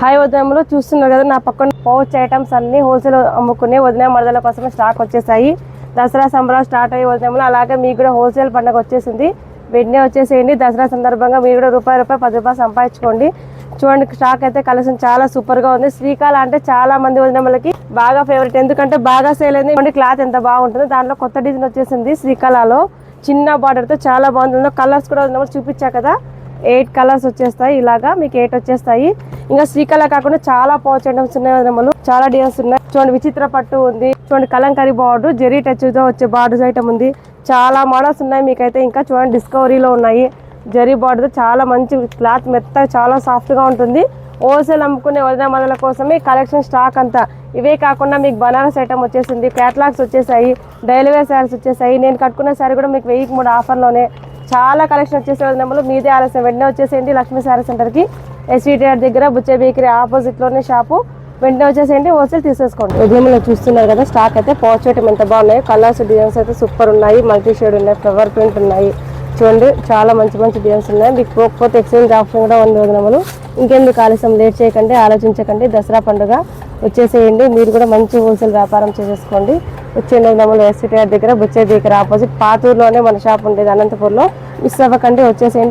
Hi ఉదయంలో చూస్తున్నారు కదా నా పక్కన పౌచ్ ఐటమ్స్ అన్ని హోల్సేల్ అమ్ముకునే వదిన మరదల కోసమే స్టాక్ వచ్చేసాయి. దసరా సంబరాలు స్టార్ట్ అయ్యి వదినములు అలాగే మీకు కూడా హోల్సేల్ పండుగ వచ్చేసింది. వెంటనే వచ్చేసేయండి. దసరా సందర్భంగా మీరు కూడా రూపాయి రూపాయి పది రూపాయలు సంపాదించుకోండి. చూడండి స్టాక్ అయితే కలెక్షన్ చాలా సూపర్గా ఉంది. శ్రీకాళ అంటే చాలా మంది వదినములకి బాగా ఫేవరెట్ ఎందుకంటే బాగా సేల్ అయింది. చూడండి క్లాత్ ఎంత బాగుంటుందో. దాంట్లో కొత్త డిజైన్ వచ్చేసింది శ్రీకాళలో. చిన్న బార్డర్తో చాలా బాగుంది. కలర్స్ కూడా వదినములు చూపించా కదా. ఎయిట్ కలర్స్ వచ్చేస్తాయి. ఇలాగా మీకు ఎయిట్ వచ్చేస్తాయి. ఇంకా శ్రీకళ కాకుండా చాలా పౌచ్ ఐటమ్స్ ఉన్నాయి వదినమ్మలు చాలా డిజైన్స్ ఉన్నాయి. చూడండి విచిత్ర పట్టు ఉంది. చూడండి కలంకరీ బార్డర్ జెరీ టచ్తో వచ్చే బార్డర్స్ ఐటమ్ ఉంది. చాలా మోడల్స్ ఉన్నాయి మీకైతే ఇంకా చూడండి డిస్కవరీలో ఉన్నాయి. జరీ బార్డర్ చాలా మంచి క్లాత్ మెత్త చాలా సాఫ్ట్గా ఉంటుంది. హోల్సేల్ అమ్ముకునే వదిన మదల కోసమే కలెక్షన్ స్టాక్ అంతా. ఇవే కాకుండా మీకు బనారస్ ఐటమ్ వచ్చేసింది క్యాటలాగ్స్ వచ్చేసాయి డైలీవే శారీస్ వచ్చేసాయి. నేను కట్టుకున్న శారీ కూడా మీకు వెయ్యికి మూడు ఆఫర్లోనే చాలా కలెక్షన్ వచ్చేసే వదినమ్మలు మీదే ఆలస్యం. వెంటనే వచ్చేసేయండి లక్ష్మీ శారీ సెంటర్కి ఎస్వీటీఆర్ దగ్గర బుచ్చే బేకరీ ఆపోజిట్లోనే షాపు వెంటనే వచ్చేసేయండి హోల్సేల్ తీసేసుకోండి. ఉదయంలో చూస్తున్నారు కదా స్టాక్ అయితే పౌచ్ ఎంత బాగున్నాయి కలర్స్ డిజైన్స్ అయితే సూపర్ ఉన్నాయి మల్టీ షేడ్ ఉన్నాయి ఫ్లవర్ ప్రింట్ ఉన్నాయి. చూడండి చాలా మంచి మంచి డిజైన్స్ ఉన్నాయి. మీకు పోకపోతే ఎక్స్చేంజ్ ఆప్షన్ కూడా ఉంది వదినములు ఇంకెందుకు ఆలస్యం లేట్ చేయకండి ఆలోచించకండి. దసరా పండుగ వచ్చేసేయండి. మీరు కూడా మంచి హోల్సేల్ వ్యాపారం చేసేసుకోండి. వచ్చేయండి వదినములు ఎస్సీటీఆర్ దగ్గర బుచ్చే దగ్గర ఆపోజిట్ పాతూరులోనే మన షాప్ ఉండేది అనంతపూర్లో. మిస్ అవ్వకండి వచ్చేసేయండి.